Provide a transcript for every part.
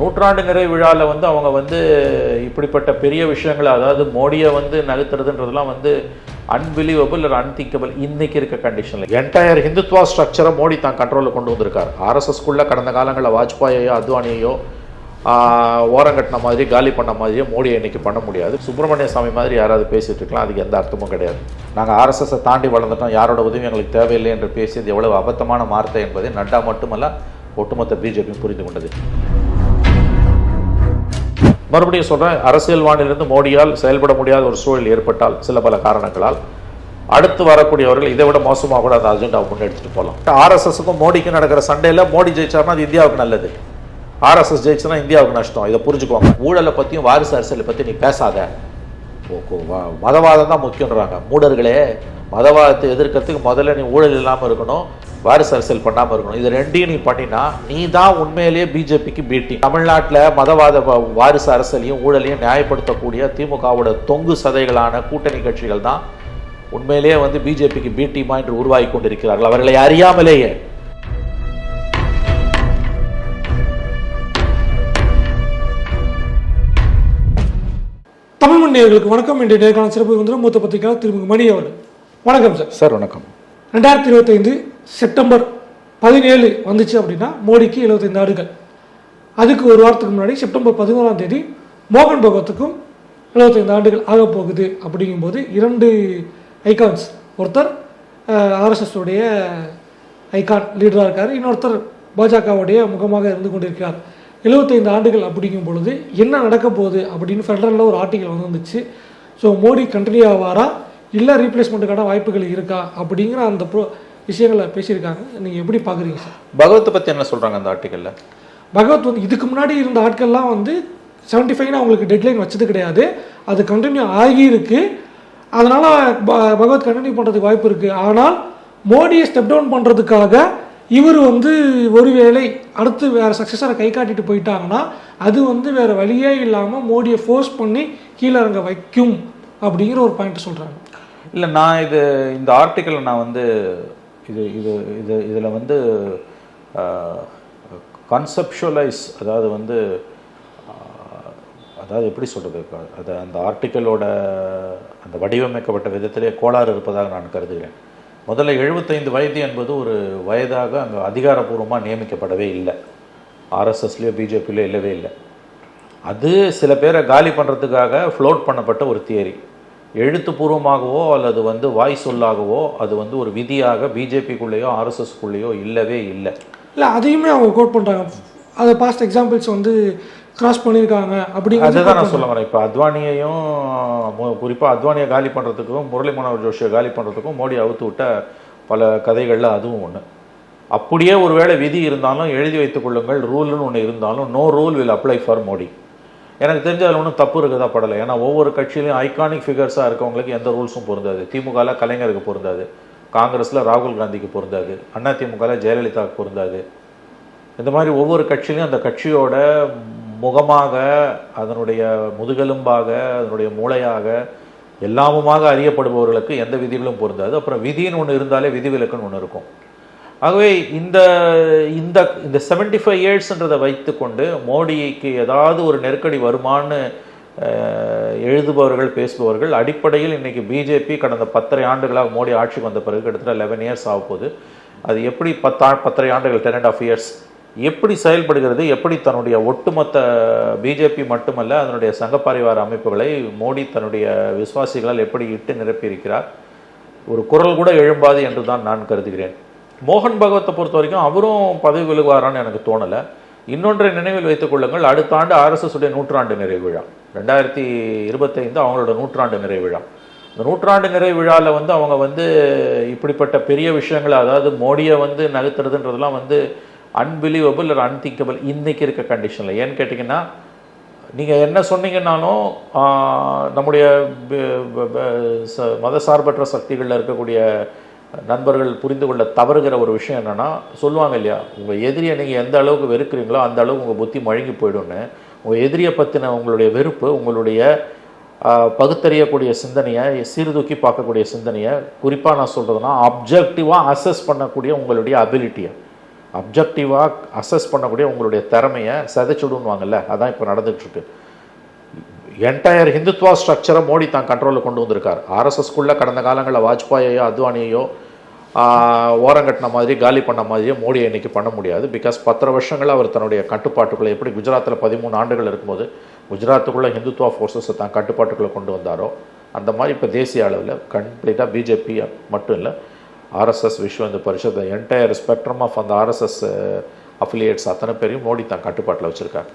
நூற்றாண்டு நிறைவு விழாவில் வந்து அவங்க வந்து இப்படிப்பட்ட பெரிய விஷயங்களை அதாவது மோடியை வந்து நகர்த்துறதுன்றதெல்லாம் வந்து அன்பிலீவபிள் இல்லை அன்திங்கபிள் இன்னைக்கு இருக்க கண்டிஷனில் என்டையர் ஹிந்துத்வா ஸ்ட்ரக்சரை மோடி தான் கண்ட்ரோலில் கொண்டு வந்திருக்கார். ஆர்எஸ்எஸ்குள்ளே கடந்த காலங்களில் வாஜ்பாயையோ அத்வானியையோ ஓரங்கட்டின மாதிரி காலி பண்ண மாதிரியே மோடியை இன்றைக்கி பண்ண முடியாது. சுப்பிரமணிய சாமி மாதிரி யாராவது பேசிகிட்டு இருக்கலாம் அதுக்கு எந்த அர்த்தமும் கிடையாது. நாங்கள் ஆர்எஸ்எஸை தாண்டி வளர்ந்துட்டோம் யாரோட உதவியும் எங்களுக்கு தேவையில்லை என்று பேசியது எவ்வளவு அபத்தமான வார்த்தை என்பதை நட்டா மட்டுமல்ல ஒட்டுமொத்த பிஜேபியும் புரிந்து கொண்டது. மறுபடியும் சொல்கிறேன் அரசியல் வானிலிருந்து மோடியால் செயல்பட முடியாத ஒரு சூழல் ஏற்பட்டால் சில பல காரணங்களால். அடுத்து வரக்கூடியவர்கள் இதை விட மோசமாக கூட அந்த அஜெண்டாவை முன்னெடுத்துட்டு போகலாம் ஆர்எஸ்எஸ்க்கும் மோடிக்கும் நடக்கிற சண்டையில் மோடி ஜெயிச்சார்னா அது இந்தியாவுக்கு நல்லது. ஆர்எஸ்எஸ் ஜெயிச்சுன்னா இந்தியாவுக்கு நஷ்டம். இதை புரிஞ்சுக்குவாங்க. ஊழலை பற்றியும் வாரிசு அரசியலை பற்றி நீ பேசாத. ஓ, கோ- மதவாதம் தான் முக்கியன்றாங்க மூடர்களே மதவாதத்தை எதிர்க்கிறதுக்கு முதல்ல நீ ஊழல் இல்லாமல் இருக்கணும். வாரிசு அரசியல் பண்ணாமல் இருக்கணும். இது ரெண்டையும் நீ பண்ணினா நீ தான் உண்மையிலேயே பிஜேபிக்கு பீட்டி தமிழ்நாட்டில் மதவாத வாரிசு அரசியலையும் ஊழலையும் நியாயப்படுத்தக்கூடிய திமுகவோட தொங்கு சதைகளான கூட்டணி கட்சிகள் தான் உண்மையிலேயே வந்து பிஜேபிக்கு பீட்டிமா என்று உருவாகி கொண்டிருக்கிறார்கள். அவர்களை அறியாமலேயே. தமிழ் மண் நேயர்களுக்கு வணக்கம். இன்றைய நேர்காணல் சிறப்பு வந்து மூத்த பத்திரிகையாளர் திருமிகு மணி அவர்கள். வணக்கம் சார். சார் வணக்கம். ரெண்டாயிரத்தி இருபத்தைந்து செப்டம்பர் பதினேழு வந்துச்சு அப்படின்னா மோடிக்கு 75 ஆண்டுகள் அதுக்கு ஒரு வாரத்துக்கு முன்னாடி செப்டம்பர் பதினோராம் தேதி மோகன் பகவத்துக்கும் 75 ஆண்டுகள் ஆக போகுது அப்படிங்கும்போது இரண்டு ஐகான்ஸ் ஒருத்தர் ஆர்எஸ்எஸ் உடைய ஐகான் லீடராக இருக்கார் இன்னொருத்தர் பாஜகவுடைய முகமாக இருந்து கொண்டிருக்கிறார். 75 ஆண்டுகள் அப்படிங்கும் பொழுது என்ன நடக்க போகுது அப்படின்னு ஃபெடரலில் ஒரு ஆர்டிக்கல் வந்துருந்துச்சு. ஸோ மோடி கண்டினியூ ஆவாரா? இல்லை ரீப்ளேஸ்மெண்ட்டுக்கான வாய்ப்புகள் இருக்கா அப்படிங்கிற அந்த ப்ரோ விஷயங்களை பேசியிருக்காங்க. நீங்கள் எப்படி பார்க்குறீங்க சார்? பகவத்தை பற்றி என்ன சொல்கிறாங்க அந்த ஆர்டிக்கலில் பகவத் வந்து இதுக்கு முன்னாடி இருந்த ஆட்கள்லாம் வந்து செவன்ட்டி ஃபைவ்னு அவங்களுக்கு டெட்லைன் வச்சது கிடையாது. அது கண்டினியூ ஆகி இருக்கு அதனால் பகவத் கண்டினியூ பண்ணுறதுக்கு வாய்ப்பு இருக்குது ஆனால் மோடியை ஸ்டெப் டவுன் பண்ணுறதுக்காக இவர் வந்து ஒருவேளை அடுத்து வேறு சக்ஸஸரை கை காட்டிட்டு போயிட்டாங்கன்னா அது வந்து வேறு வழியே இல்லாமல் மோடியை ஃபோர்ஸ் பண்ணி கீழே இறங்க வைக்கும் அப்படிங்கிற ஒரு பாயிண்ட் சொல்கிறாங்க இல்லை நான் இது இந்த ஆர்டிக்கலை நான் வந்து இது இது இது இதில் வந்து கன்செப்ஷுவலைஸ் அதாவது வந்து அதாவது எப்படி சொல்கிறது அது அந்த ஆர்டிக்கலோட அந்த வடிவமைக்கப்பட்ட விதத்திலே கோளாறு இருப்பதாக நான் கருதுகிறேன். முதல்ல எழுபத்தைந்து வயது என்பது ஒரு வயதாக அங்கே அதிகாரப்பூர்வமாக நியமிக்கப்படவே இல்லை. ஆர்எஸ்எஸ்லேயோ பிஜேபியிலோ இல்லவே இல்லை. அது சில பேரை காலி பண்ணுறதுக்காக ஃப்ளோட் பண்ணப்பட்ட ஒரு தியரி எழுத்துப்பூர்வமாகவோ அல்லது வந்து வாய் சொல்லாகவோ அது வந்து ஒரு விதியாக பிஜேபிக்குள்ளேயோ ஆர்எஸ்எஸ்க்குள்ளேயோ இல்லவே இல்லை. இல்லை அதையுமே அவங்க கோட் பண்ணுறாங்க அதை பாஸ்ட் எக்ஸாம்பிள்ஸ் வந்து கிராஸ் பண்ணியிருக்காங்க அப்படிங்கிறது அதுதான் நான் சொல்ல வரேன். இப்போ அத்வானியையும் குறிப்பாக அத்வானியை காலி பண்ணுறதுக்கும் முரளி மனோகர் ஜோஷியை காலி பண்ணுறதுக்கும் மோடி அவுத்து விட்ட பல கதைகளில் அதுவும் ஒன்று அப்படியே ஒருவேளை விதி இருந்தாலும் எழுதி வைத்துக் கொள்ளுங்கள் ரூல்னு ஒன்று இருந்தாலும் no rule will apply for Modi. எனக்கு தெரிஞ்ச அதில் ஒன்றும் தப்பு இருக்குதா? படலை. ஏன்னா ஒவ்வொரு கட்சியிலையும் ஐகானிக் ஃபிகர்ஸாக இருக்கவங்களுக்கு எந்த ரூல்ஸும் பொருந்தாது. திமுகவில் கலைஞருக்கு பொருந்தாது. காங்கிரஸில் ராகுல் காந்திக்கு பொருந்தாது. அண்ணா திமுகவில் ஜெயலலிதாவுக்கு பொருந்தாது. இந்த மாதிரி ஒவ்வொரு கட்சியிலையும் அந்த கட்சியோட முகமாக அதனுடைய முதுகெலும்பாக அதனுடைய மூளையாக எல்லாமுமாக அறியப்படுபவர்களுக்கு எந்த விதிகளும் பொருந்தாது. அப்புறம் விதின்னு ஒன்று இருந்தாலே விதிவிலக்குன்னு ஒன்று இருக்கும். ஆகவே இந்த இந்த இந்த செவன்டி ஃபைவ் இயர்ஸ்ன்றதை வைத்துக்கொண்டு மோடிக்கு ஏதாவது ஒரு நெருக்கடி வருமான்னு எழுதுபவர்கள் பேசுபவர்கள் அடிப்படையில் இன்றைக்கி பிஜேபி கடந்த பத்தரை ஆண்டுகளாக மோடி ஆட்சிக்கு வந்த பிறகு கிட்டத்தட்ட லெவன் இயர்ஸ் ஆக போகுது. அது எப்படி பத்தா பத்தரை ஆண்டுகள் டென் அண்ட் ஆஃப் இயர்ஸ் எப்படி செயல்படுகிறது எப்படி தன்னுடைய ஒட்டுமொத்த பிஜேபி மட்டுமல்ல அதனுடைய சங்க பாரிவார அமைப்புகளை மோடி தன்னுடைய விசுவாசிகளால் எப்படி இட்டு நிரப்பியிருக்கிறார்? ஒரு குரல் கூட எழும்பாது என்று தான் நான் கருதுகிறேன். மோகன் பகவத்தை பொறுத்த வரைக்கும் அவரும் பதவி விலகுவாரான்னு எனக்கு தோணலை. இன்னொன்றை நினைவில் வைத்துக் கொள்ளுங்கள் அடுத்த ஆண்டு ஆர்எஸ்எஸ்டைய நூற்றாண்டு நிறைவு விழா. ரெண்டாயிரத்தி இருபத்தைந்து அவங்களோட நூற்றாண்டு நிறைவு விழா. இந்த நூற்றாண்டு நிறைவு விழாவில் வந்து அவங்க வந்து இப்படிப்பட்ட பெரிய விஷயங்களை அதாவது மோடியை வந்து நகர்த்துறதுன்றதெல்லாம் வந்து அன்பிலீவபிள் ஒரு அன்திங்கபிள் இன்றைக்கி இருக்க கண்டிஷனில் ஏன்னு கேட்டிங்கன்னா நீங்கள் என்ன சொன்னீங்கன்னாலும் நம்முடைய மத சார்பற்ற மதசார்பற்ற சக்திகளில் இருக்கக்கூடிய நண்பர்கள் புரிந்து கொள்ள தவறுகிற ஒரு விஷயம் என்னென்னா சொல்லுவாங்க இல்லையா உங்கள் எதிரியை நீங்கள் எந்த அளவுக்கு வெறுக்கிறீங்களோ அந்த அளவுக்கு உங்கள் புத்தி மழுங்கி போயிடும்னு. உங்கள் எதிரியை பற்றின உங்களுடைய வெறுப்பு உங்களுடைய பகுத்தறியக்கூடிய சிந்தனையை சீர்தூக்கி பார்க்கக்கூடிய சிந்தனையை குறிப்பாக நான் சொல்கிறதுனா அப்ஜெக்டிவாக அசஸ் பண்ணக்கூடிய உங்களுடைய அபிலிட்டியை அப்ஜெக்டிவாக அசஸ் பண்ணக்கூடிய உங்களுடைய திறமையை சிதைச்சுடுவாங்கல்ல அதான் இப்போ நடந்துகிட்ருக்கு என்டையர் ஹிந்துத்வா ஸ்ட்ரக்சரை மோடி தான் கண்ட்ரோலில் கொண்டு வந்திருக்கார். ஆர்எஸ்எஸ்குள்ளே கடந்த காலங்களில் வாஜ்பாயையோ அத்வானியையோ ஓரங்கட்டின மாதிரி காலி பண்ண மாதிரியே மோடியை இன்றைக்கி பண்ண முடியாது. பிகாஸ் பத்தரை வருஷங்கள் அவர் தன்னுடைய கட்டுப்பாட்டுக்குள்ளே எப்படி குஜராத்தில் பதிமூணு ஆண்டுகள் இருக்கும்போது குஜராத்துக்குள்ளே ஹிந்துத்வா ஃபோர்ஸஸை தான் கட்டுப்பாட்டுக்குள்ளே கொண்டு வந்தாரோ அந்த மாதிரி இப்போ தேசிய அளவில் கம்ப்ளீட்டாக பிஜேபி மட்டும் இல்லை ஆர்எஸ்எஸ் விஸ்வ இந்த பரிஷத் என்டையர் ஸ்பெக்ட்ரம் ஆஃப் அந்த ஆர்எஸ்எஸ் அஃபிலியேட்ஸ் அத்தனை பேரையும் மோடி தான் கட்டுப்பாட்டில் வச்சுருக்காங்க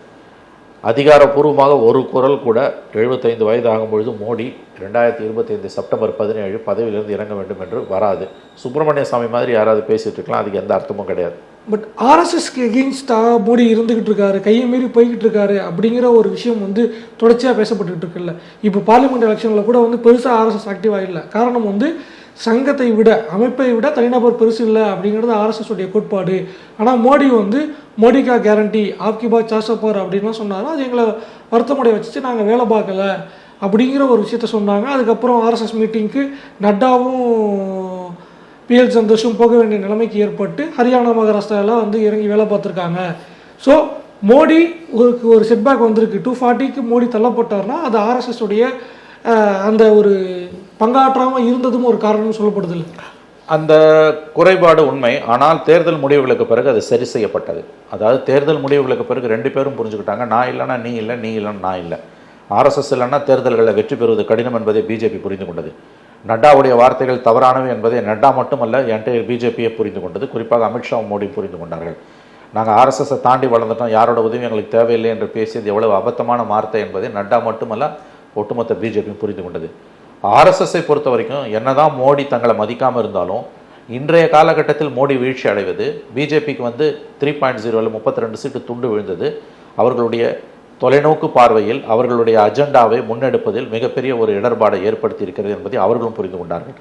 அதிகாரப்பூர்வமாக ஒரு குரல் கூட எழுபத்தைந்து வயது ஆகும்பொழுது மோடி ரெண்டாயிரத்தி இருபத்தைந்து செப்டம்பர் பதினேழு பதவியிலிருந்து இறங்க வேண்டும் என்று வராது. சுப்பிரமணிய சாமி மாதிரி யாராவது பேசிட்டு இருக்கலாம் அதுக்கு எந்த அர்த்தமும் கிடையாது. பட் ஆர்எஸ்எஸ்க்கு எகெயின்ஸ்டாக மோடி இருந்துகிட்டு இருக்காரு கையை மீறி போய்கிட்டு இருக்காரு அப்படிங்கிற ஒரு விஷயம் வந்து தொடர்ச்சியாக பேசப்பட்டுக்கிட்டு இருக்குல்ல. இப்போ பார்லிமெண்ட் எலெக்ஷனில் கூட வந்து பெருசாக ஆர்எஸ்எஸ் ஆக்டிவாக இல்லை. காரணம் வந்து சங்கத்தை விட அமைப்பை விட தனிநபர் பெருசு இல்லை அப்படிங்கிறது ஆர்எஸ்எஸ் உடைய கோட்பாடு. ஆனால் மோடி வந்து மோடிக்கா கேரண்டி ஆப்கி பாத் சாசப்பார் அப்படின்லாம் சொன்னாலும் அது எங்களை வருத்தமடைய வச்சுட்டு நாங்கள் வேலை பார்க்கல அப்படிங்கிற ஒரு விஷயத்த சொன்னாங்க. அதுக்கப்புறம் ஆர்எஸ்எஸ் மீட்டிங்க்கு நட்டாவும் பிஎல் சந்தோஷும் போக வேண்டிய நிலைமைக்கு ஏற்பட்டு ஹரியானா மகாராஷ்டிராவில் வந்து இறங்கி வேலை பார்த்துருக்காங்க. ஸோ மோடி ஒரு ஒரு செட்பேக் வந்திருக்கு. டூ ஃபார்ட்டிக்கு மோடி தள்ளப்பட்டார்னா அது ஆர்எஸ்எஸ் உடைய அந்த ஒரு பங்காற்றாமல் இருந்ததும் ஒரு காரணம்னு சொல்லப்படுது இல்லை அந்த குறைபாடு உண்மை. ஆனால் தேர்தல் முடிவுகளுக்கு பிறகு அது சரி செய்யப்பட்டது. அதாவது தேர்தல் முடிவுகளுக்கு பிறகு ரெண்டு பேரும் புரிஞ்சுக்கிட்டாங்க நான் இல்லைன்னா நீ இல்லை நீ இல்லைன்னா நான் இல்லை. ஆர்எஸ்எஸ் இல்லைன்னா தேர்தல்களில் வெற்றி பெறுவது கடினம் என்பதை பிஜேபி புரிந்து கொண்டது. நட்டாவுடைய வார்த்தைகள் தவறானவை என்பதை நட்டா மட்டுமல்ல என்டையர் பிஜேபியை புரிந்து கொண்டது. குறிப்பாக அமித்ஷா மோடி புரிந்து கொண்டார்கள். நாங்கள் ஆர்எஸ்எஸை தாண்டி வளர்ந்துட்டோம் யாரோட உதவி எங்களுக்கு தேவையில்லை என்று பேசியது எவ்வளவு அபத்தமான வார்த்தை என்பதை நட்டா மட்டுமல்ல ஒட்டுமொத்த பிஜேபியும் புரிந்து கொண்டது. ஆர்எஸ்எஸ்ஸை பொறுத்த வரைக்கும் என்னதான் மோடி தங்களை மதிக்காமல் இருந்தாலும் இன்றைய காலகட்டத்தில் மோடி வீழ்ச்சி அடைவது பிஜேபிக்கு வந்து த்ரீ பாயிண்ட் ஜீரோவில் முப்பத்தி ரெண்டு சீட்டு துண்டு விழுந்தது அவர்களுடைய தொலைநோக்கு பார்வையில் அவர்களுடைய அஜெண்டாவை முன்னெடுப்பதில் மிகப்பெரிய ஒரு இடர்பாடை ஏற்படுத்தி இருக்கிறது என்பதை அவர்களும் புரிந்து கொண்டார்கள்.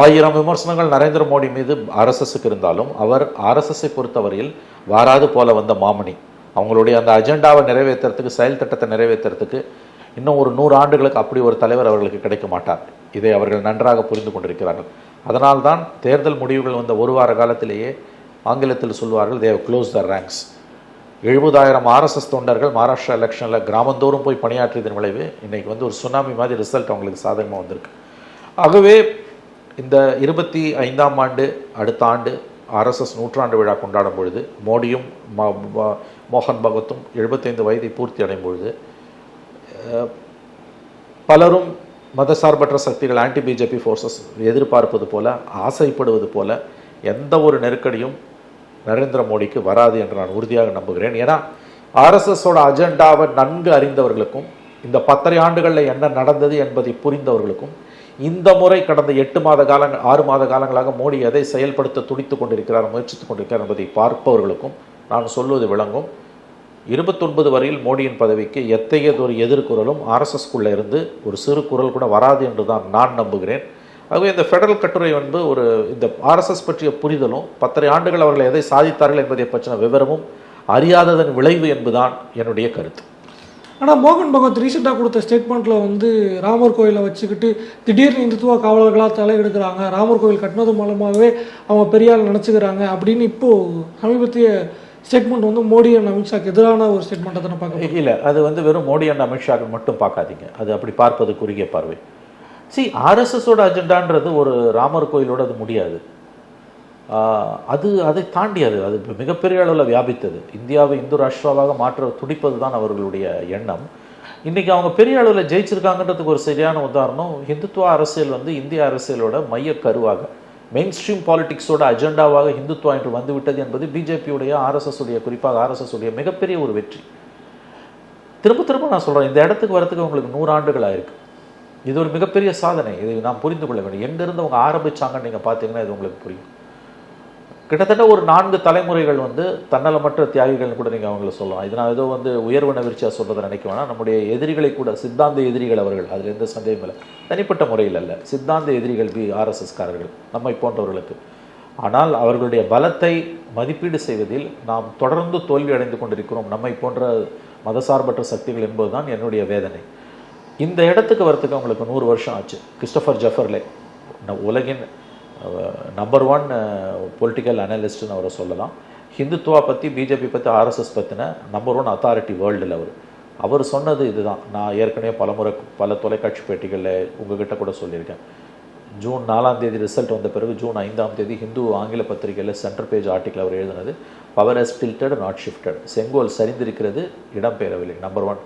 ஆயிரம் விமர்சனங்கள் நரேந்திர மோடி மீது ஆர்எஸ்எஸ்க்கு இருந்தாலும் அவர் ஆர்எஸ்எஸ்ஸை பொறுத்தவரையில் வாராது போல வந்த மாமணி. அவங்களுடைய அந்த அஜெண்டாவை நிறைவேற்றுறதுக்கு செயல் திட்டத்தை நிறைவேற்றுறதுக்கு இன்னும் ஒரு நூறு ஆண்டுகளுக்கு அப்படி ஒரு தலைவர் அவர்களுக்கு கிடைக்க மாட்டார். இதை அவர்கள் நன்றாக புரிந்து கொண்டிருக்கிறார்கள். அதனால்தான் தேர்தல் முடிவுகள் வந்த ஒரு வார காலத்திலேயே ஆங்கிலத்தில் சொல்வார்கள் தேவ் க்ளோஸ் த ரேங்க்ஸ் எழுபதாயிரம் ஆர்எஸ்எஸ் தொண்டர்கள் மகாராஷ்டிரா எலெக்ஷனில் கிராமந்தோறும் போய் பணியாற்றியதன் விளைவு இன்றைக்கி வந்து ஒரு சுனாமி மாதிரி ரிசல்ட் அவங்களுக்கு சாதகமாக வந்திருக்கு. ஆகவே இந்த இருபத்தி ஐந்தாம் ஆண்டு அடுத்த ஆண்டு ஆர்எஸ்எஸ் நூற்றாண்டு விழா கொண்டாடும் பொழுது மோடியும் ம- ம- மோகன் பகவத்தும் எழுபத்தைந்து வயதை பூர்த்தி அடையும் பொழுது பலரும் மதசார்பற்ற சக்திகள் ஆன்டி பிஜேபி ஃபோர்ஸஸ் எதிர்பார்ப்பது போல ஆசைப்படுவது போல எந்த ஒரு நெருக்கடியும் நரேந்திர மோடிக்கு வராது என்று நான் உறுதியாக நம்புகிறேன். ஏன்னா ஆர்எஸ்எஸோட அஜெண்டாவை நன்கு அறிந்தவர்களுக்கும் இந்த பத்தரை ஆண்டுகளில் என்ன நடந்தது என்பதை புரிந்தவர்களுக்கும் இந்த முறை கடந்த எட்டு மாத கால ஆறு மாத காலங்களாக மோடி எதை செயல்படுத்த துடித்து கொண்டிருக்கிறார் முயற்சித்துக் கொண்டிருக்கிறார் என்பதை பார்ப்பவர்களுக்கும் நான் சொல்வது விளங்கும். இருபத்தொன்பது வரையில் மோடியின் பதவிக்கு எத்தகையதொரு எதிர்குரலும் ஆர்எஸ்எஸ்குள்ளே இருந்து ஒரு சிறு குரல் கூட வராது என்று தான் நான் நம்புகிறேன். ஆகவே இந்த ஃபெடரல் கட்டுரை வந்து ஒரு இந்த ஆர்எஸ்எஸ் பற்றிய புரிதலும் பத்தரை ஆண்டுகள் அவர்கள் எதை சாதித்தார்கள் என்பதை பற்றின விவரமும் அறியாததன் விளைவு என்பதுதான் என்னுடைய கருத்து. ஆனால் மோகன் பகவத் ரீசெண்டாக கொடுத்த ஸ்டேட்மெண்ட்டில் வந்து ராமர் கோயிலை வச்சுக்கிட்டு திடீர்னு இந்துத்துவ காவலர்களாக தலையெடுக்கிறாங்க ராமர் கோயில் கட்டினது மூலமாகவே அவங்க பெரியால் நினச்சிக்கிறாங்க அப்படின்னு இப்போது சமீபத்திய ஸ்டேட்மெண்ட் வந்து மோடி அண்ட் அமித்ஷாக்கு எதிரான ஒரு ஸ்டேட்மெண்ட்டை தானே பார்க்க இல்லை அது வந்து வெறும் மோடி அண்ட் அமித்ஷாக்கு மட்டும் பார்க்காதீங்க. அது அப்படி பார்ப்பது குறுகிய பார்வை சி ஆர்எஸ்எஸோட அஜெண்டான்றது ஒரு ராமர் கோயிலோட அது முடியாது. அது அதை தாண்டி அது அது மிகப்பெரிய அளவில் வியாபித்தது. இந்தியாவை இந்து ராஷ்டிராவாக மாற்ற துடிப்பது தான் அவர்களுடைய எண்ணம். இன்றைக்கி அவங்க பெரிய அளவில் ஜெயிச்சிருக்காங்கன்றதுக்கு ஒரு சரியான உதாரணம் ஹிந்துத்துவ அரசியல் வந்து இந்திய அரசியலோட மைய கருவாக. மெயின் ஸ்ட்ரீம் பாலிடிக்ஸோட அஜெண்டாவாக இந்துத்துவா என்று வந்துவிட்டது என்பது பிஜேபியுடைய ஆர்எஸ்எஸ் உடைய குறிப்பாக ஆர்எஸ்எஸ் உடைய மிகப்பெரிய ஒரு வெற்றி. திரும்ப திரும்ப நான் சொல்கிறேன் இந்த இடத்துக்கு வரத்துக்கு உங்களுக்கு நூறு ஆண்டுகளாக ஆயிருக்கு. இது ஒரு மிகப்பெரிய சாதனை. இதை நாம் புரிந்து கொள்ள வேண்டும். எங்கேருந்து அவங்க ஆரம்பிச்சாங்கன்னு நீங்கள் பார்த்தீங்கன்னா இது உங்களுக்கு புரியும். கிட்டத்தட்ட ஒரு நான்கு தலைமுறைகள் வந்து தன்னலமற்ற தியாகிகள்னு கூட நீங்கள் அவங்கள சொல்லலாம். இது நான் ஏதோ வந்து உயர்வு நவிர்ச்சியாக சொல்கிறத நினைக்க வேணாம். நம்முடைய எதிரிகளை கூட சித்தாந்த எதிரிகள் அவர்கள் அதில் எந்த சந்தேகம் இல்லை. தனிப்பட்ட முறையில் அல்ல. சித்தாந்த எதிரிகள் பி ஆர்எஸ்எஸ்காரர்கள் நம்மை போன்றவர்களுக்கு. ஆனால் அவர்களுடைய பலத்தை மதிப்பீடு செய்வதில் நாம் தொடர்ந்து தோல்வி அடைந்து கொண்டிருக்கிறோம். நம்மை போன்ற மதசார்பற்ற சக்திகள் என்பதுதான் என்னுடைய வேதனை. இந்த இடத்துக்கு வரத்துக்கு அவங்களுக்கு நூறு வருஷம் ஆச்சு. கிறிஸ்டபர் ஜஃபர்லே ந- உலகின் நம்பர் ஒன் பொலிட்டிக்கல் அனலிஸ்ட்னு அவரை சொல்லலாம். ஹிந்துத்துவா பற்றி பிஜேபி பற்றி ஆர்எஸ்எஸ் பற்றின நம்பர் ஒன் அத்தாரிட்டி வேர்ல்டில் அவர். அவர் சொன்னது இதுதான். நான் ஏற்கனவே பலமுறை பல தொலைக்காட்சி பேட்டிகளில் உங்ககிட்ட கூட சொல்லியிருக்கேன். ஜூன் நாலாம் தேதி ரிசல்ட் வந்த பிறகு ஜூன் ஐந்தாம் தேதி ஹிந்து ஆங்கில பத்திரிகையில் சென்டர் பேஜ் ஆர்டிக்கல் அவர் எழுதினது power is tilted not shifted செங்கோல் சரிந்திருக்கிறது இடம்பெயரவில்லை நம்பர் ஒன்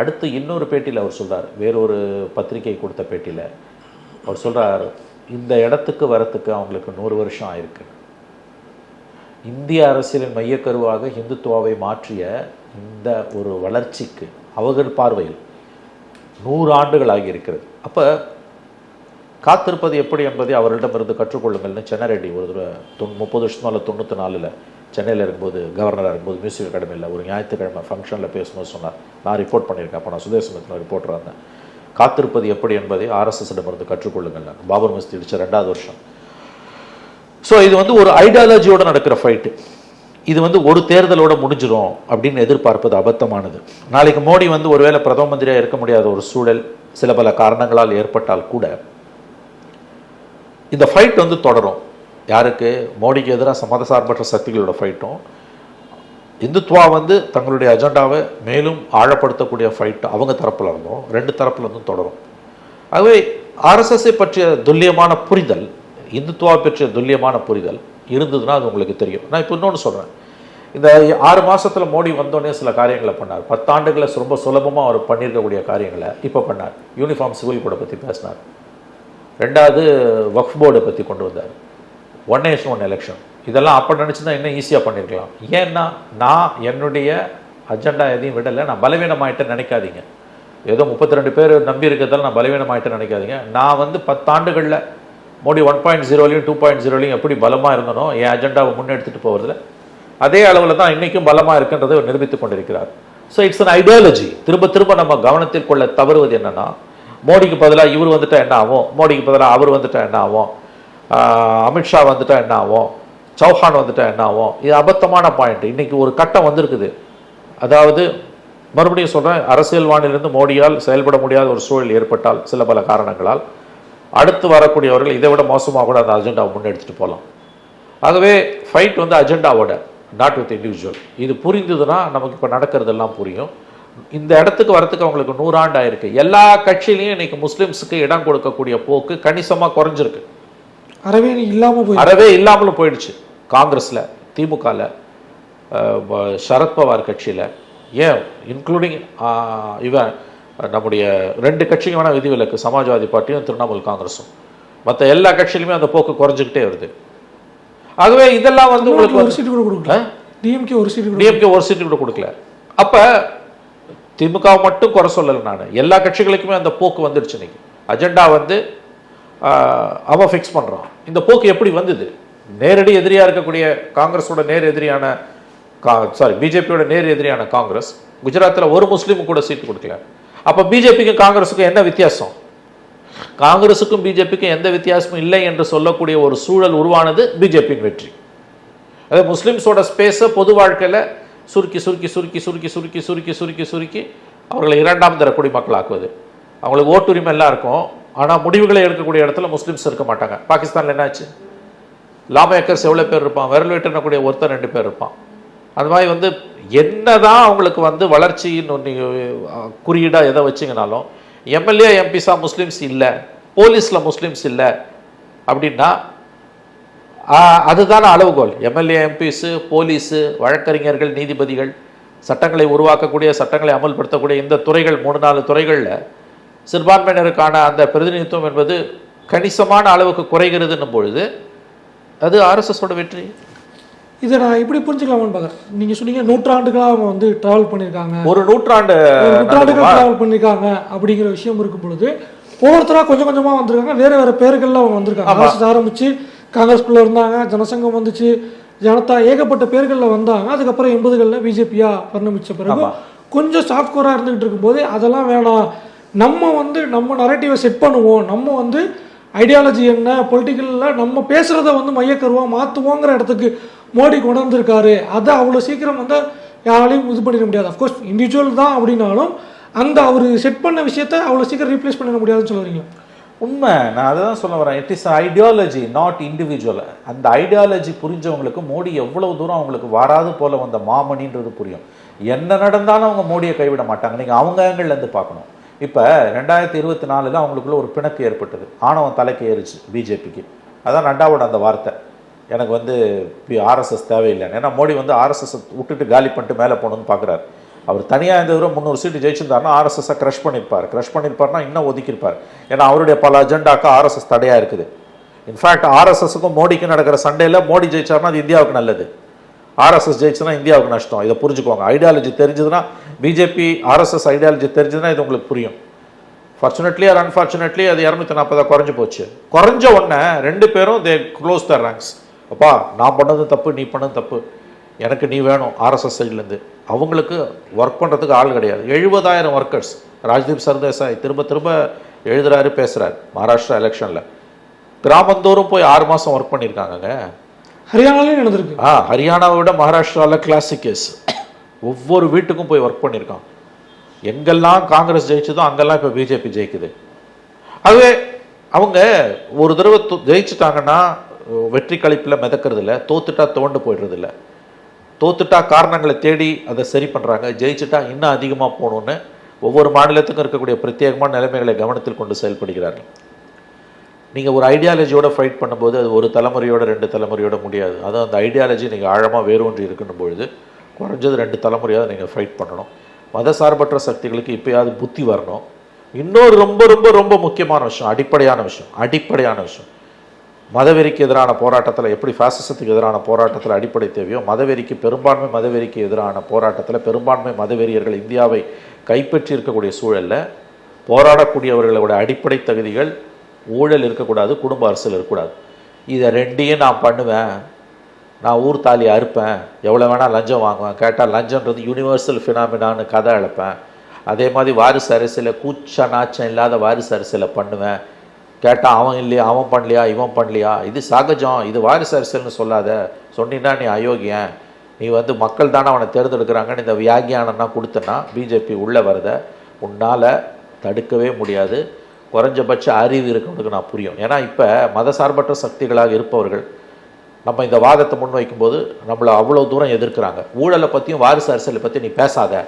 அடுத்து இன்னொரு பேட்டியில் அவர் சொல்கிறார் வேறொரு பத்திரிகை கொடுத்த பேட்டியில். அவர் சொல்கிறார் இந்த இடத்துக்கு வரத்துக்கு அவங்களுக்கு நூறு வருஷம் ஆயிருக்கு. இந்திய அரசியலின் மையக்கருவாக இந்துத்துவாவை மாற்றிய இந்த ஒரு வளர்ச்சிக்கு அவர்கள் பார்வையில் நூறு ஆண்டுகள் ஆகியிருக்கிறது. அப்போ காத்திருப்பது எப்படி என்பதை அவர்களிடமிருந்து கற்றுக்கொள்ளுங்கள்னு சென்னரெட்டி ஒரு தடவை தொண் முப்பது வருஷம் இல்லை தொண்ணூற்றி நாலில் சென்னையில் இருக்கும்போது கவர்னராக இருக்கும்போது மியூசிக் அகாடமியில் ஒரு ஞாயிற்றுக்கிழமை ஃபங்க்ஷனில் பேசும்போது சொன்னார். நான் ரிப்போர்ட் பண்ணியிருக்கேன். அப்போ நான் சுதேசமத்தில் ரிப்போர்ட்டராக இருந்தேன் காத்திருப்பது எப்படி என்பதை ஆர்எஸ்எஸ்டமிருந்து கற்றுக்கொள்ளுங்கள். பாபர் மஸ்தி இடிச்ச ரெண்டாவது வருஷம். ஸோ இது வந்து ஒரு ஐடியாலஜியோட நடக்கிற ஃபைட்டு இது வந்து ஒரு தேர்தலோட முடிஞ்சிடும் அப்படின்னு எதிர்பார்ப்பது அபத்தமானது. நாளைக்கு மோடி வந்து ஒருவேளை பிரதம மந்திரியாக இருக்க முடியாத ஒரு சூழல் சில பல காரணங்களால் ஏற்பட்டால் கூட இந்த ஃபைட் வந்து தொடரும். யாருக்கு? மோடிக்கு எதிராக சமதசார்பற்ற சக்திகளோட ஃபைட்டும் இந்துத்வா வந்து தங்களுடைய அஜெண்டாவை மேலும் ஆழப்படுத்தக்கூடிய ஃபைட் அவங்க தரப்பில் இருந்தும் ரெண்டு தரப்புல இருந்தும் தொடரும். ஆகவே ஆர்எஸ்எஸ்ஸை பற்றிய துல்லியமான புரிதல் இந்துத்துவா பற்றிய துல்லியமான புரிதல் இருந்ததுன்னா அது உங்களுக்கு தெரியும். நான் இப்போ இன்னொன்று சொல்கிறேன் இந்த ஆறு மாதத்தில் மோடி வந்தோடனே சில காரியங்களை பண்ணார். பத்தாண்டுகளை ரொம்ப சுலபமாக அவர் பண்ணியிருக்கக்கூடிய காரியங்களை இப்போ பண்ணார். யூனிஃபார்ம் சிவில் கோடை பற்றி பேசினார். ரெண்டாவது வக்ஃப் போர்டை பற்றி கொண்டு வந்தார். ஒன் நேஷன் ஒன் எலெக்ஷன் இதெல்லாம் அப்போ நினச்சிருந்தா இன்னும் ஈஸியாக பண்ணியிருக்கலாம் ஏன்னா நான் என்னுடைய அஜெண்டா எதையும் விடலை. நான் பலவீனமாயிட்டேன்னு நினைக்காதீங்க. ஏதோ முப்பத்தி ரெண்டு பேர் நம்பி இருக்கிறதால நான் பலவீனமாயிட்டேன்னு நினைக்காதீங்க. நான் வந்து பத்தாண்டுகளில் மோடி ஒன் பாயிண்ட் ஜீரோலையும் டூ பாயிண்ட் ஜீரோலையும் எப்படி பலமாக இருந்தனோ என் அஜெண்டாவை முன்னெடுத்துட்டு போகிறதுல அதே அளவில் தான் இன்றைக்கும் பலமாக இருக்குன்றதை அவர் நிரூபித்துக் கொண்டிருக்கிறார். ஸோ இட்ஸ் அன் ஐடியாலஜி திரும்ப திரும்ப நம்ம கவனத்தில் கொள்ள தவறுவது என்னென்னா மோடிக்கு பதிலாக இவர் வந்துட்டால் என்ன ஆகும்? மோடிக்கு பதிலாக அவர் வந்துட்டால் என்ன ஆகும்? அமித்ஷா வந்துட்டால் என்ன ஆகும்? சௌஹான் வந்துட்டா என்ன ஆகும்? இது அபத்தமான பாயிண்ட் இன்னைக்கு ஒரு கட்டம் வந்திருக்குது. அதாவது மறுபடியும் சொல்கிறேன் அரசியல் வானிலிருந்து மோடியால் செயல்பட முடியாத ஒரு சூழல் ஏற்பட்டால் சில பல காரணங்களால் அடுத்து வரக்கூடியவர்கள் இதை விட மோசமாக கூட அந்த அஜெண்டாவை முன்னெடுத்துட்டு போகலாம். ஆகவே ஃபைட் வந்து அஜெண்டாவோட நாட் வித் இண்டிவிஜுவல் இது புரிந்ததுன்னா நமக்கு இப்போ நடக்கிறதெல்லாம் புரியும். இந்த இடத்துக்கு வரத்துக்கு அவங்களுக்கு நூறாண்டு ஆயிருக்கு. எல்லா கட்சியிலையும் இன்னைக்கு முஸ்லிம்ஸுக்கு இடம் கொடுக்கக்கூடிய போக்கு கணிசமாக குறைஞ்சிருக்கு. அறவே இல்லாமல் போய் அறவே இல்லாமலும் போயிடுச்சு. காங்கிரஸில் திமுகவில் சரத்பவார் கட்சியில் ஏன்? இன்க்ளூடிங் இவன் நம்முடைய ரெண்டு கட்சிக்கு வேணால் விதிவிலக்கு சமாஜ்வாதி பார்ட்டியும் திரிணாமுல் காங்கிரஸும். மற்ற எல்லா கட்சியிலுமே அந்த போக்கு குறைஞ்சிக்கிட்டே வருது. ஆகவே இதெல்லாம் வந்து உங்களுக்கு ஒரு சீட்டு கூட கொடுக்கல. டிஎம்கே ஒரு சீட்டு டிஎம்கே ஒரு சீட்டு கூட கொடுக்கல. அப்ப திமுக மட்டும் குறை சொல்லலை நான். எல்லா கட்சிகளுக்குமே அந்த போக்கு வந்துடுச்சு இன்னைக்கு. அஜெண்டா வந்து அவன் ஃபிக்ஸ் பண்றான். இந்த போக்கு எப்படி வந்தது? நேரடி எதிரியாக இருக்கக்கூடிய காங்கிரஸோட நேர் எதிரியான கா சாரி பிஜேபியோட நேர் எதிரியான காங்கிரஸ் குஜராத்தில் ஒரு முஸ்லீமும் கூட சீட்டு கொடுக்கல. அப்போ பிஜேபிக்கும் காங்கிரஸுக்கும் என்ன வித்தியாசம்? காங்கிரஸுக்கும் பிஜேபிக்கும் எந்த வித்தியாசமும் இல்லை என்று சொல்லக்கூடிய ஒரு சூழல் உருவானது பிஜேபியின் வெற்றி. அதே முஸ்லிம்ஸோட ஸ்பேஸை பொது வாழ்க்கையில் சுருக்கி சுருக்கி சுருக்கி சுருக்கி சுருக்கி சுருக்கி சுருக்கி சுருக்கி அவர்களை இரண்டாம் தர குடிமக்களாக்குவது. அவங்களுக்கு ஓட்டுரிமை எல்லாம் இருக்கும். ஆனால் முடிவுகளை எடுக்கக்கூடிய இடத்துல முஸ்லீம்ஸ் இருக்க மாட்டாங்க. பாகிஸ்தானில் என்னாச்சு? லாமேக்கர்ஸ் எவ்வளோ பேர் இருப்பான்? விரல் வெட்டினக்கூடிய ஒருத்தர் ரெண்டு பேர் இருப்பான். அந்த மாதிரி வந்து என்ன தான் அவங்களுக்கு வந்து வளர்ச்சின்னு ஒன்று குறியீடாக எதை வச்சிங்கனாலும் எம்எல்ஏ எம்பிஸா முஸ்லீம்ஸ் இல்லை போலீஸில் முஸ்லீம்ஸ் இல்லை அப்படின்னா அதுதான அளவுகோல். எம்எல்ஏ எம்பிஸு போலீஸு வழக்கறிஞர்கள் நீதிபதிகள் சட்டங்களை உருவாக்கக்கூடிய சட்டங்களை அமல்படுத்தக்கூடிய இந்த துறைகள் மூணு நாலு துறைகளில் சிறுபான்மையினருக்கான அந்த பிரதிநிதித்துவம் என்பது கணிசமான அளவுக்கு குறைகிறதுன்னும் பொழுது அது ஆர்எஸ்எஸோட வெற்றி. இதை நான் எப்படி புரிஞ்சுக்கலாமான்னு பார்க்குறேன் நீங்கள் சொன்னீங்க நூற்றாண்டுகளாக அவங்க வந்து ட்ராவல் பண்ணியிருக்காங்க ஒரு நூற்றாண்டு நூற்றாண்டுகள்? ட்ராவல் பண்ணியிருக்காங்க அப்படிங்கிற விஷயம் இருக்கும் பொழுது ஒவ்வொருத்தராக கொஞ்சம் கொஞ்சமாக வந்திருக்காங்க. வேற வேற பேர்கள்ல அவங்க வந்திருக்காங்க. ஆர்எஸ்எஸ் ஆரம்பிச்சு காங்கிரஸ்குள்ள இருந்தாங்க ஜனசங்கம் வந்துச்சு ஜனதா ஏகப்பட்ட பேர்களில் வந்தாங்க. அதுக்கப்புறம் எண்பதுகளில் பிஜேபியா பரிணமிச்ச பிறகு. கொஞ்சம் சாஃப்ட் கோராக இருந்துகிட்டு இருக்கும்போது அதெல்லாம் வேணாம். நம்ம வந்து நம்ம நரேட்டிவை செட் பண்ணுவோம். நம்ம வந்து ஐடியாலஜி என்ன? பொலிட்டிக்கலில் நம்ம பேசுகிறத வந்து மையக்கருவா மாற்றுவோங்கிற இடத்துக்கு மோடி கொண்டு வந்திருக்காரு அதை அவ்வளோ சீக்கிரம் வந்து யாராலையும் இது பண்ணிட முடியாது. அஃப்கோர்ஸ் இண்டிவிஜுவல் தான் அப்படின்னாலும் அந்த அவர் செட் பண்ண விஷயத்த அவ்வளோ சீக்கிரம் ரீப்ளேஸ் பண்ணிட முடியாதுன்னு சொல்லுவீங்க உண்மை. நான் அதை தான் சொல்ல வரேன். It is ideology not individual அந்த ஐடியாலஜி புரிஞ்சவங்களுக்கு மோடி எவ்வளோ தூரம் அவங்களுக்கு வராது போல் வந்த மாமணின்றது புரியும். என்ன நடந்தாலும் அவங்க மோடியை கைவிட மாட்டாங்க. நீங்கள் அவங்க angle பார்க்கணும். இப்போ ரெண்டாயிரத்தி இருபத்தி நாலில் அவங்களுக்குள்ள ஒரு பிணக்கு ஏற்பட்டது. ஆணவம் தலைக்கு ஏறிச்சு பிஜேபிக்கு. அதான் நட்டாவோட அந்த வார்த்தை. எனக்கு வந்து ஆர்எஸ்எஸ் தேவையில்லை ஏன்னா மோடி வந்து ஆர்எஸ்எஸ் விட்டுட்டு காலி பண்ணிட்டு மேலே போகணும்னு பார்க்குறாரு அவர் தனியாக இந்த தூரம் முந்நூறு சீட்டு ஜெயிச்சிருந்தாருன்னா ஆர்எஸ்எஸ்ஸை க்ரஷ் பண்ணியிருப்பார் க்ரஷ் பண்ணியிருப்பார்னா இன்னும் ஒதுக்கியிருப்பார். ஏன்னா அவருடைய பல அஜெண்டாக்கு ஆர்எஸ்எஸ் தடையாக இருக்குது. இன்ஃபேக்ட் ஆர்எஸ்எஸ்க்கும் மோடிக்கும் நடக்கிற சண்டையில் மோடி ஜெயிச்சார்னா அது இந்தியாவுக்கு நல்லது. ஆர்எஸ்எஸ் ஜெயிச்சுன்னா இந்தியாவுக்கு நஷ்டம். இதை புரிஞ்சுக்கோங்க. ஐடியாலஜி தெரிஞ்சதுன்னா பிஜேபி ஆர்எஸ்எஸ் ஐடியாலஜி தெரிஞ்சதுன்னா இது உங்களுக்கு புரியும். ஃபார்ச்சுனேட்லி ஆர் அன்ஃபார்ச்சுனேட்லி அது இரநூத்தி நாற்பதாக குறைஞ்சி போச்சு. குறைஞ்ச உடனே ரெண்டு பேரும் தே க்ளோஸ் த ரேங்க்ஸ் அப்பா நான் பண்ணது தப்பு நீ பண்ணது தப்பு. எனக்கு நீ வேணும் ஆர்எஸ்எஸ் சைட்லேருந்து அவங்களுக்கு ஒர்க் பண்ணுறதுக்கு ஆள் கிடையாது. எழுபதாயிரம் ஒர்க்கர்ஸ் ராஜ்தீப் சர்தேசாய் திரும்ப திரும்ப எழுதுறாரு பேசுகிறார் மகாராஷ்டிரா எலெக்ஷனில் கிராமந்தோறும் போய் ஆறு மாதம் ஒர்க் பண்ணியிருக்காங்கங்க ஹரியானாலையும் நடந்திருக்கு. ஆ ஹரியானாவை விட மகாராஷ்டிராவில் கிளாசிக் கேஸ் ஒவ்வொரு வீட்டுக்கும் போய் ஒர்க் பண்ணியிருக்கான். எங்கெல்லாம் காங்கிரஸ் ஜெயிச்சதோ அங்கெல்லாம் இப்போ பிஜேபி ஜெயிக்குது. அதுவே அவங்க ஒரு தடவை ஜெயிச்சுட்டாங்கன்னா வெற்றி கழிப்பில் மிதக்கிறது இல்ல தோத்துட்டா துவண்டு போயிடுறது இல்ல தோத்துட்டா காரணங்களை தேடி அதை சரி பண்ணுறாங்க ஜெயிச்சுட்டா இன்னும் அதிகமாக போகணுன்னு ஒவ்வொரு மாநிலத்துக்கும் இருக்கக்கூடிய பிரத்யேகமான நிலைமைகளை கவனத்தில் கொண்டு செயல்படுகிறார்கள். நீங்கள் ஒரு ஐடியாலஜியோட ஃபைட் பண்ணும்போது அது ஒரு தலைமுறையோட ரெண்டு தலைமுறையோட முடியாது. அதுவும் அந்த ஐடியாலஜி நீங்கள் ஆழமாக வேரூன்றி இருக்கணும் பொழுது குறைஞ்சது ரெண்டு தலைமுறையாவது நீங்கள் ஃபைட் பண்ணணும். மதசார்பற்ற சக்திகளுக்கு இப்போயாவது புத்தி வரணும். இன்னொரு ரொம்ப ரொம்ப ரொம்ப முக்கியமான விஷயம் அடிப்படையான விஷயம் அடிப்படையான விஷயம். மதவெறிக்கு எதிரான போராட்டத்தில் எப்படி ஃபேசிசத்துக்கு எதிரான போராட்டத்தில் அடிப்படை தேவையோ மதவெறிக்கு பெரும்பான்மை மதவெறிக்கு எதிரான போராட்டத்தில் பெரும்பான்மை மதவெறியர்கள் இந்தியாவை கைப்பற்றி இருக்கக்கூடிய சூழலில் போராடக்கூடியவர்களோட அடிப்படை தகுதிகள் ஊழல் இருக்கக்கூடாது குடும்ப அரசியல் இருக்கக்கூடாது. இதை ரெண்டையும் நான் பண்ணுவேன். நான் ஊர் தாலி அறுப்பேன். எவ்வளோ வேணால் லஞ்சம் வாங்குவேன். கேட்டால் லஞ்சம்ன்றது யூனிவர்சல் ஃபினாமினான்னு கதை அழைப்பேன். அதே மாதிரி வாரிசு அரசியலை கூச்ச நாச்சம் இல்லாத வாரிசு அரசியலை பண்ணுவேன். கேட்டால் அவன் இல்லையா அவன் பண்ணலையா இவன் பண்ணலையா? இது சகஜம். இது வாரிசு அரசியல்னு சொல்லாத. சொன்னீன்னா நீ அயோக்கியன். நீ வந்து மக்கள் தானே அவனை தேர்ந்தெடுக்கிறாங்கன்னு இந்த வியாகியானம்னா கொடுத்தனா பிஜேபி உள்ளே வரத உன்னால் தடுக்கவே முடியாது. குறைஞ்சபட்ச அறிவு இருக்கவனுக்கு நான் புரியும். ஏன்னா இப்போ மதசார்பற்ற சக்திகளாக இருப்பவர்கள் நம்ம இந்த வாதத்தை முன்வைக்கும்போது நம்மளை அவ்வளோ தூரம் எதிர்க்கிறாங்க. ஊழலை பற்றியும் வாரிசு அரசியலை பற்றி நீ பேசாத.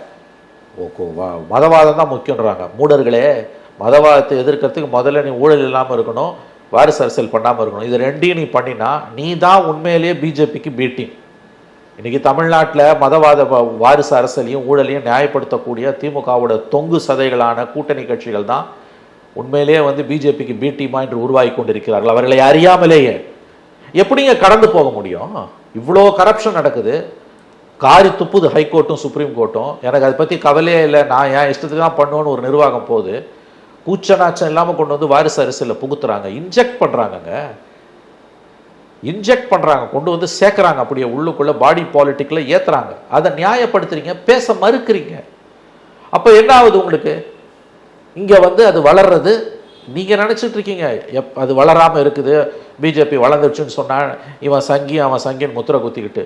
ஓ, கோ, வா- மதவாதம் தான் முக்கியன்றாங்க மூடர்களே மதவாதத்தை எதிர்க்கிறதுக்கு முதல்ல நீ ஊழல் இல்லாமல் இருக்கணும் வாரிசு அரசியல் பண்ணாமல் இருக்கணும். இது ரெண்டையும் நீ பண்ணினா நீ தான் உண்மையிலேயே பிஜேபிக்கு பீட்டிங் இன்றைக்கி தமிழ்நாட்டில் மதவாத வாரிசு அரசியலையும் ஊழலையும் நியாயப்படுத்தக்கூடிய திமுகவோட தொங்கு சதைகளான கூட்டணி கட்சிகள் தான் உண்மையிலேயே வந்து பிஜேபிக்கு பி டீமா என்று உருவாகி கொண்டிருக்கிறார்கள். அவர்களை அறியாமலேயே. எப்படிங்க கடந்து போக முடியும்? இவ்வளோ கரப்ஷன் நடக்குது. காரி துப்புது ஹைகோர்ட்டும் சுப்ரீம் கோர்ட்டும் எனக்கு அதை பற்றி கவலையே இல்லை. நான் என் இஷ்டத்துக்கு தான் பண்ணுவேன்னு ஒரு நிர்வாகம் போகுது. கூச்ச நாச்சம் இல்லாமல் கொண்டு வந்து வாரிசு அரசியலில் புகுத்துறாங்க. இன்ஜெக்ட் பண்ணுறாங்கங்க இன்ஜெக்ட் பண்ணுறாங்க கொண்டு வந்து சேர்க்குறாங்க. அப்படியே உள்ளுக்குள்ளே பாடி பாலிட்டிக்கில் ஏற்றுறாங்க அதை நியாயப்படுத்துறீங்க. பேச மறுக்கிறீங்க. அப்போ என்ன ஆகுது உங்களுக்கு? இங்கே வந்து அது வளர்றது நீங்கள் நினச்சிட்டு இருக்கீங்க. எப் அது வளராமல் இருக்குது பிஜேபி வளர்ந்துருச்சுன்னு சொன்னால் இவன் சங்கி அவன் சங்கின்னு முத்திரை குத்திக்கிட்டு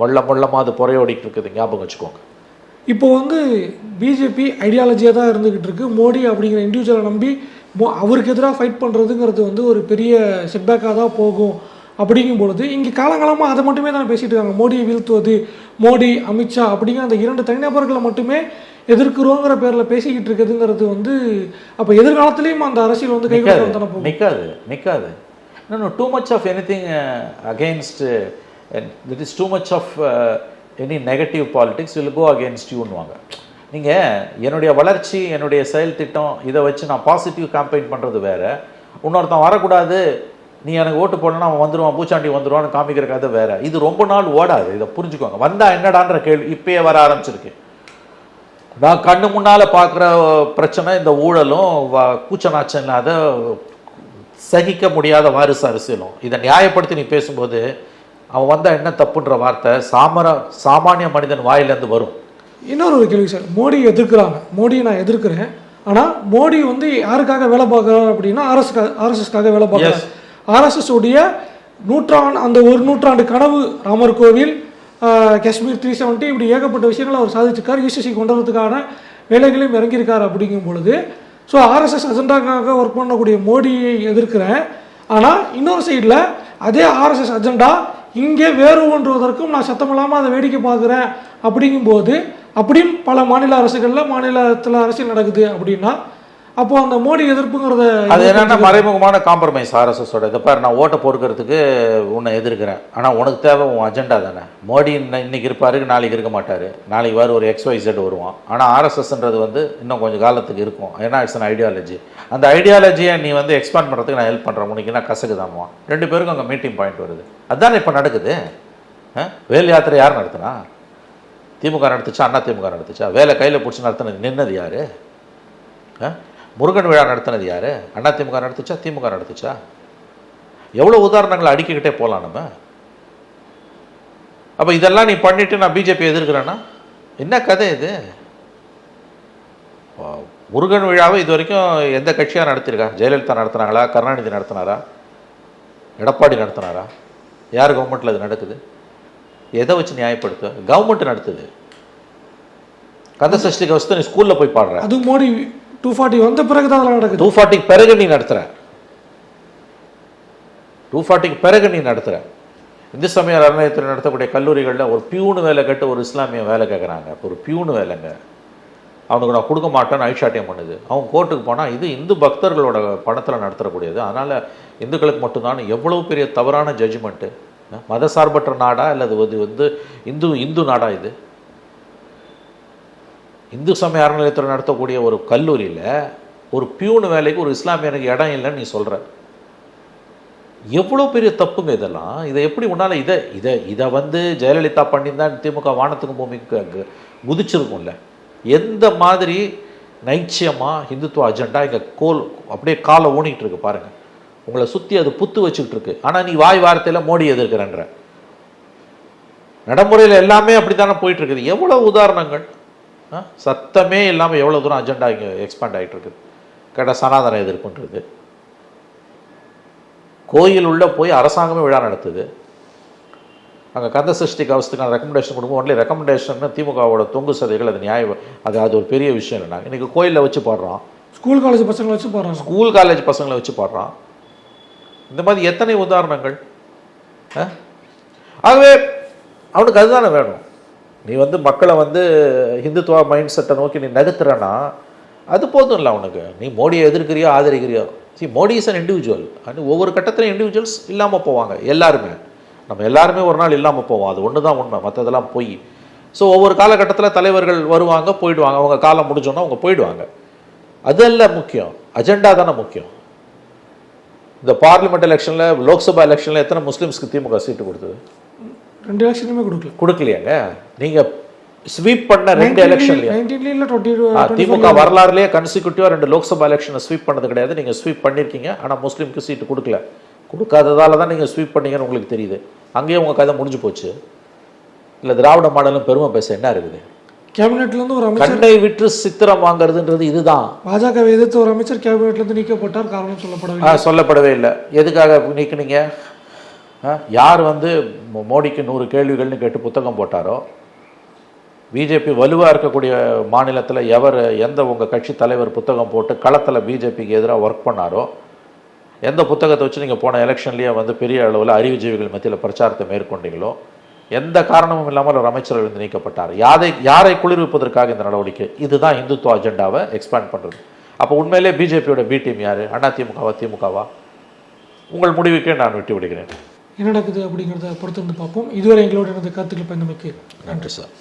மொள்ள மொள்ளமாக அது புறையோடிட்டு இருக்குது. ஞாபகம் வச்சுக்கோங்க. இப்போ வந்து பிஜேபி ஐடியாலஜியாக தான் இருந்துக்கிட்டு இருக்கு. மோடி அப்படிங்கிற இண்டிவிஜுவலை நம்பி மோ அவருக்கு எதிராக ஃபைட் பண்ணுறதுங்கிறது வந்து ஒரு பெரிய செட்பேக்காக தான் போகும். அப்படிங்கும் பொழுது இங்கே காலங்காலமாக அதை மட்டுமே தான் பேசிட்டு இருக்காங்க. மோடியை வீழ்த்துவது மோடி அமித்ஷா அப்படிங்கிற அந்த இரண்டு தனிநபர்களை மட்டுமே எதிர்க்கிறோங்கிற பேரில் பேசிக்கிட்டு இருக்குதுங்கிறது வந்து அப்போ எதிர்காலத்துலேயும் அந்த அரசியல் வந்து கை நிற்காது நிற்காது இன்னும் too much of anything against that is too much of any negative politics will go against யூன்வாங்க நீங்கள் என்னுடைய வளர்ச்சி என்னுடைய செயல் திட்டம் இதை வச்சு நான் பாசிட்டிவ் கேம்பெயின் பண்ணுறது வேற. இன்னொருத்தன் வரக்கூடாது நீ எனக்கு ஓட்டு போடணும்னா அவன் வந்துடுவான் பூச்சாண்டி வந்துருவான்னு காமிக்கிற கதை வேறு. இது ரொம்ப நாள் ஓடாது இதை புரிஞ்சுக்கோங்க. வந்தால் என்னடான்ற கேள்வி இப்பயே வர ஆரம்பிச்சிருக்கு. நான் கண்ணு முன்னால பார்க்குற பிரச்சனை இந்த ஊழலும் வ- கூச்சநாச்சம் இல்லாத சகிக்க முடியாத வாரிசு அரசியலும். இதை நியாயப்படுத்தி நீ பேசும்போது அவன் வந்தா என்ன தப்புன்ற வார்த்தை சாமர சாமானிய மனிதன் வாயிலேருந்து வரும். இன்னொரு ஒரு கேள்வி சார். மோடி எதிர்க்கிறாங்க. மோடியை நான் எதிர்க்கிறேன். ஆனால் மோடி வந்து யாருக்காக வேலை பார்க்குறாரு அப்படின்னா ஆர்எஸ் ஆர்எஸ்எஸ்க்காக வேலை பார்க்குறாரு. ஆர்எஸ்எஸ் உடைய நூற்றாண்டு அந்த ஒரு நூற்றாண்டு கனவு ராமர் கோவில் காஷ்மீர் த்ரீ செவன்ட்டி இப்படி ஏகப்பட்ட விஷயங்களை அவர் சாதிச்சிருக்கார். யூசிசி கொண்டு வரதுக்கான வேலைகளையும் இறங்கியிருக்கார் அப்படிங்கும் பொழுது ஸோ ஆர்எஸ்எஸ் அஜெண்டாக்காக ஒர்க் பண்ணக்கூடிய மோடியை எதிர்க்கிறேன். ஆனால் இன்னொரு சைடில் அதே ஆர்எஸ்எஸ் அஜெண்டா இங்கே வேறு ஒன்றுவதற்கும் நான் சத்தமில்லாமல் அதை வேடிக்கை பார்க்குறேன் அப்படிங்கும்போது அப்படியும் பல மாநில அரசுகளில் மாநிலத்தில் அரசியல் நடக்குது அப்படின்னா அப்போ அந்த மோடி எதிர்ப்புங்கிறத அது என்னன்னா மறைமுகமான காம்ப்ரமைஸ் ஆர்எஸ்எஸோட இதை பாரு நான் ஓட்டை பொறுக்கிறதுக்கு உன்னை எதிர்க்கிறேன். ஆனால் உனக்கு தேவை உன் அஜெண்டா தானே. மோடி இன்ன- இன்னைக்கு இருப்பாரு நாளைக்கு இருக்க மாட்டாரு. நாளைக்கு வேறு ஒரு எக்ஸ்ஒய்செட் வருவான். ஆனால் ஆர்எஸ்எஸ்ன்றது வந்து இன்னும் கொஞ்சம் காலத்துக்கு இருக்கும். ஏன்னா இட்ஸ் an ஐடியாலஜி அந்த ஐடியாலஜியை நீ வந்து எக்ஸ்பேண்ட் பண்ணுறதுக்கு நான் ஹெல்ப் பண்ணுறேன் உனக்கு என்ன கசக்குதாமா ரெண்டு பேருக்கும் அங்கே மீட்டிங் பாயிண்ட் வருது. அதுதானே இப்போ நடக்குது? வேல் யாத்திரை யார் நடத்துனா? திமுக நடத்துச்சா? அண்ணா திமுக நடத்துச்சா? வேலை கையில் பிடிச்சி நடத்துனது நின்னது யாரு? ஆ? முருகன் விழா நடத்தினது யாரு? அண்ணா திமுக நடத்துச்சா திமுக நடத்துச்சா? எவ்வளோ உதாரணங்களை அடிக்கிக்கிட்டே போகலாம் நம்ம. அப்போ இதெல்லாம் நீ பண்ணிவிட்டு நான் பிஜேபி எதிர்க்கிறேன்னா? என்ன கதை இது? முருகன் விழாவை இது வரைக்கும் எந்த கட்சியாக நடத்திருக்கா ஜெயலலிதா நடத்துனாங்களா? கருணாநிதி நடத்தினாரா? எடப்பாடி நடத்தினாரா? யார் கவர்மெண்ட்டில் இது நடக்குது? எதை வச்சு நியாயப்படுத்த கவர்மெண்ட் நடத்துது. கந்த சஷ்டி கவசத்தை நீ ஸ்கூலில் போய் பாடுற. அது மோடி டூ ஃபார்ட்டி வந்த பிறகு தான் அதெல்லாம் நடக்குது. டூ ஃபார்ட்டிக்கு பிறகு நீ நடத்துகிற டூ ஃபார்ட்டிக்கு பிறகு நீ நடத்துகிற இந்து சமய அறநிலையத்தில் நடத்தக்கூடிய கல்லூரிகளில் ஒரு பியூனு வேலை கட்டு ஒரு இஸ்லாமிய வேலை கேட்குறாங்க ஒரு பியூனு வேலைங்க. அவனுக்கு நான் கொடுக்க மாட்டேன்னு ஐஷாட்டியம் பண்ணுது. அவன் கோர்ட்டுக்கு போனால் இது இந்து பக்தர்களோட பணத்தில் நடத்தக்கூடியது. அதனால் இந்துக்களுக்கு மட்டும்தான் எவ்வளோ பெரிய தவறான ஜட்ஜ்மெண்ட்டு மதசார்பற்ற நாடா அல்லது வந்து இந்து இந்து நாடா இது? இந்து சமய அறநிலையத்தில் நடத்தக்கூடிய ஒரு கல்லூரியில் ஒரு பியூன் வேலைக்கு ஒரு இஸ்லாமியனுக்கு இடம் இல்லைன்னு நீ சொல்கிற எவ்வளோ பெரிய தப்புங்க இதெல்லாம்? இதை எப்படி உன்னால் இதை இதை இதை வந்து ஜெயலலிதா பண்ணியிருந்தா திமுக வானத்துக்கும் பூமிக்கு அங்கே குதிச்சிருக்கும்ல. எந்த மாதிரி நைச்சியமாக ஹிந்துத்துவ அஜெண்டா இங்கே கோல் அப்படியே காலை ஊனிக்கிட்டு இருக்கு பாருங்கள் உங்களை சுற்றி அது புத்து வச்சுக்கிட்டு இருக்கு. ஆனால் நீ வாய் வார்த்தையில் மோடி எதிர்க்கிறன்ற. நடைமுறையில் எல்லாமே அப்படி தானே போயிட்டுருக்குது எவ்வளோ உதாரணங்கள்? சத்தமே இல்லாமல் எவ்வளோ தூரம் அஜெண்டா இங்கே எக்ஸ்பேண்ட் ஆகிட்டு இருக்குது கேட்டால் சனாதன எதிர்ப்புன்றது. கோயில் உள்ள போய் அரசாங்கமே விழா நடத்துது. அங்கே கந்த சஷ்டி கவசத்துக்கான ரெக்கமெண்டேஷன் கொடுக்கும். ஒன்லி ரெக்கமெண்டேஷன் திமுகவோட தொங்கு சதைகள் அது நியாயம் அது அது ஒரு பெரிய விஷயம் இல்லை இன்னைக்கு கோயிலில் வச்சு பாடுறோம் ஸ்கூல் காலேஜ் பசங்களை வச்சு போகிறாங்க ஸ்கூல் காலேஜ் பசங்களை வச்சு பாடுறான். இந்த மாதிரி எத்தனை உதாரணங்கள்? ஆ? ஆகவே அவனுக்கு அதுதானே வேணும். நீ வந்து மக்களை வந்து ஹிந்துத்துவா மைண்ட் செட்டை நோக்கி நீ நகர்த்துறனா அது போதும் இல்லை அவனுக்கு நீ மோடியை எதிர்க்கிறியோ ஆதரிக்கிறியோ. See Modi is an individual and ஒவ்வொரு கட்டத்திலும் இண்டிவிஜுவல்ஸ் இல்லாமல் போவாங்க எல்லாருமே. நம்ம எல்லாருமே ஒரு நாள் இல்லாமல் போவோம் அது ஒன்று தான் உண்மை மற்றதெல்லாம் போய். ஸோ ஒவ்வொரு காலகட்டத்தில் தலைவர்கள் வருவாங்க போயிடுவாங்க. அவங்க காலம் முடிஞ்சோன்னா அவங்க போயிடுவாங்க. அதல்ல முக்கியம் அஜெண்டா தானே முக்கியம். இந்த பார்லிமெண்ட் எலெக்ஷனில் லோக்சபா எலெக்ஷனில் எத்தனை முஸ்லீம்ஸ்க்கு திமுக சீட்டு கொடுத்தது? ரெண்டு எலெக்ஷனுமே கொடுக்கல. கொடுக்கலையாங்க? நீங்கள் ஸ்வீப் பண்ண ரெண்டு எலெக்ஷன்லையும் திமுக வரலாறுலேயே கன்சிக்யூட்டிவாக ரெண்டு லோக்சபா எலெக்ஷனை ஸ்வீப் பண்ணது கிடையாது. நீங்கள் ஸ்வீப் பண்ணியிருக்கீங்க ஆனால் முஸ்லீம்க்கு சீட்டு கொடுக்கல. கொடுக்காததால தான் நீங்கள் ஸ்வீப் பண்ணீங்கன்னு உங்களுக்கு தெரியுது. அங்கேயே உங்கள் கதை முடிஞ்சு போச்சு. இல்லை திராவிட மாடலும் பெருமை பேச என்ன இருக்குது? கேபினெட்லேருந்து ஒரு அமைச்சர் கண்ணை விட்டு சித்திரம் வாங்குறதுன்றது இதுதான். பாஜகவை எதிர்த்து ஒரு அமைச்சர் கேபினெட்லேருந்து நீக்கப்பட்டார் காரணம் சொல்லப்படவில்லை. ஆ சொல்லப்படவே இல்லை. எதுக்காக நீக்குனீங்க? யார் வந்து மோடிக்கு நூறு கேள்விகள்னு கேட்டு புத்தகம் போட்டாரோ? பிஜேபி வலுவாக இருக்கக்கூடிய மாநிலத்தில் எவர் எந்த உங்கள் கட்சி தலைவர் புத்தகம் போட்டு களத்தில் பிஜேபிக்கு எதிராக ஒர்க் பண்ணாரோ? எந்த புத்தகத்தை வச்சு நீங்கள் போன எலெக்ஷன்லேயே வந்து பெரிய அளவில் அறிவுஜீவிகள் மத்தியில் பிரச்சாரத்தை மேற்கொண்டீங்களோ? எந்த காரணமும் இல்லாமல் ஒரு அமைச்சர் இருந்து நீக்கப்பட்டார். யாரை யாரை குளிர்விப்பதற்காக இந்த நடவடிக்கை? இதுதான் இந்துத்துவ அஜெண்டாவை எக்ஸ்பேண்ட் பண்ணுறது அப்போ உண்மையிலே பிஜேபியோட பி டீம் யார்? அண்ணா திமுகவா திமுகவா? உங்கள் முடிவுக்கே நான் விட்டு விடுகிறேன் என்ன நடக்குது அப்படிங்கிறத பொறுத்திருந்து பார்ப்போம். இதுவரை எங்களோட இருந்த கருத்துக்கள் பயந்தமைக்கு நன்றி சார்.